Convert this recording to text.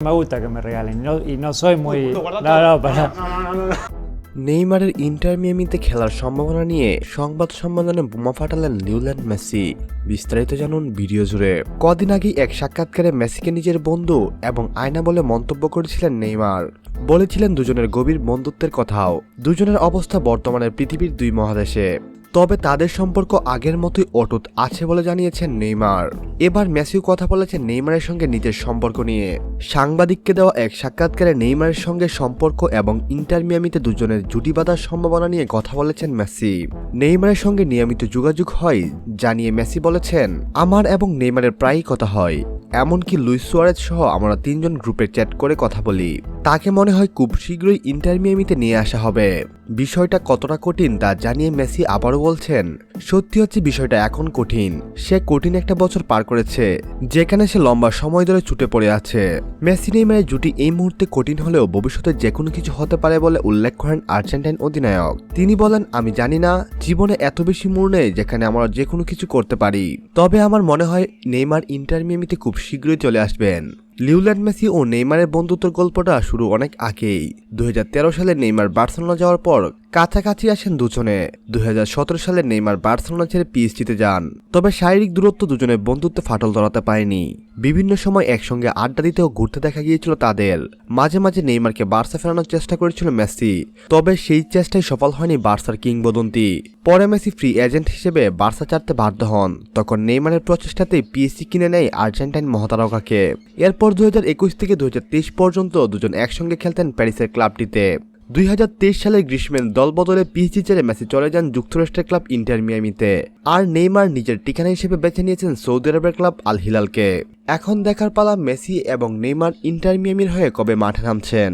Me gusta que me regalen no, y no soy muy... Uy, No, no, para... No, no, no, no. নেইমারের Inter মিয়ামিতে খেলার সম্ভাবনা নিয়ে সংবাদ সম্মেলনে বোমা ফাটালেন লিওল্যান্ড মেসি। বিস্তারিত জানুন ভিডিও জুড়ে। কদিন আগেই এক সাক্ষাৎকারে মেসিকে নিজের বন্ধু এবং আয়না বলে মন্তব্য করেছিলেন নেইমার। বলেছিলেন দুজনের গভীর বন্ধুত্বের কথাও। দুজনের অবস্থা বর্তমানে পৃথিবীর দুই মহাদেশে। তবে তাদের সম্পর্ক আগের মতোই অটুট আছে বলে জানিয়েছেন নেইমার। এবার মেসিও কথা বলেছেন নেইমারের সঙ্গে নিজের সম্পর্ক নিয়ে। সাংবাদিককে দেওয়া এক সাক্ষাৎকারে নেইমারের সঙ্গে সম্পর্ক এবং ইন্টার মিয়ামিতে দুজনের জুটি বাঁধার সম্ভাবনা নিয়ে কথা বলেছেন মেসি। নেইমারের সঙ্গে নিয়মিত যোগাযোগ হয় জানিয়ে মেসি বলেছেন, আমার এবং নেইমারের প্রায়ই কথা হয়। এমনকি লুইস সুয়ারেজ সহ আমরা তিনজন গ্রুপে চ্যাট করে কথা বলি। তাকে মনে হয় খুব শীঘ্রই ইন্টার মিয়ামিতে নিয়ে আসা হবে। বিষয়টা কতটা কঠিন তা জানিয়ে মেসি আবারও বলছেন। সত্যি হচ্ছে বিষয়টা এখন কঠিন। সে কঠিন একটা বছর পার করেছে, যেখানে সে লম্বা সময় ধরে ছুটে পড়ে আছে। মেসি নেইমারের জুটি এই মুহূর্তে কঠিন হলেও ভবিষ্যতে যে কোনো কিছু হতে পারে বলে উল্লেখ করেন আর্জেন্টাইন অধিনায়ক। তিনি বলেন, আমি জানি না, জীবনে এত বেশি মোড় নেই যেখানে আমরা যে কোনো কিছু করতে পারি। তবে আমার মনে হয় নেইমার ইন্টার মিয়ামিতে খুব শীঘ্রই চলে আসবেন। লিউল্যান্ড মেসি ও নেইমারের বন্ধুত্বের গল্পটা শুরু অনেক আগেই। দু হাজার তেরো সালে নেইমার বার্সেলোনা যাওয়ার পর কাছাকাছি আসেন দুজনে। দুই হাজার সতেরো সালে নেইমার বার্সেলোনা ছেড়ে পিএসজিতে যান। তবে শারীরিক দূরত্ব দুজনে বন্ধুত্বে ফাটল ধরাতে পারেনি। বিভিন্ন সময় একসঙ্গে আড্ডা দিতেও ঘুরতে দেখা গিয়েছিল তাদের। মাঝে মাঝে নেইমারকে বার্সা ফেরানোর চেষ্টা করেছিল মেসি। তবে সেই চেষ্টায় সফল হয়নি বার্সার কিংবদন্তি। পরে মেসি ফ্রি এজেন্ট হিসেবে বার্সা ছাড়তে বাধ্য হন। তখন নেইমারের প্রচেষ্টাতেই পিএসসি কিনে নেয় আর্জেন্টাইন মহাতারকাকে। এরপর দুই হাজার একুশ থেকে দু হাজার তেইশ পর্যন্ত দুজন একসঙ্গে খেলতেন প্যারিসের ক্লাবটিতে। দুই হাজার তেইশ সালে গ্রীষ্মের দলবদলে পিএসজি ছেড়ে মেসি চলে যান যুক্তরাষ্ট্রের ক্লাব ইন্টার মিয়ামিতে। আর নেইমার নিজের ঠিকানা হিসেবে বেছে নিয়েছেন সৌদি আরবের ক্লাব আল হিলালকে এখন দেখার পালা মেসি এবং নেইমার ইন্টার মিয়ামির হয়ে কবে মাঠে নামছেন?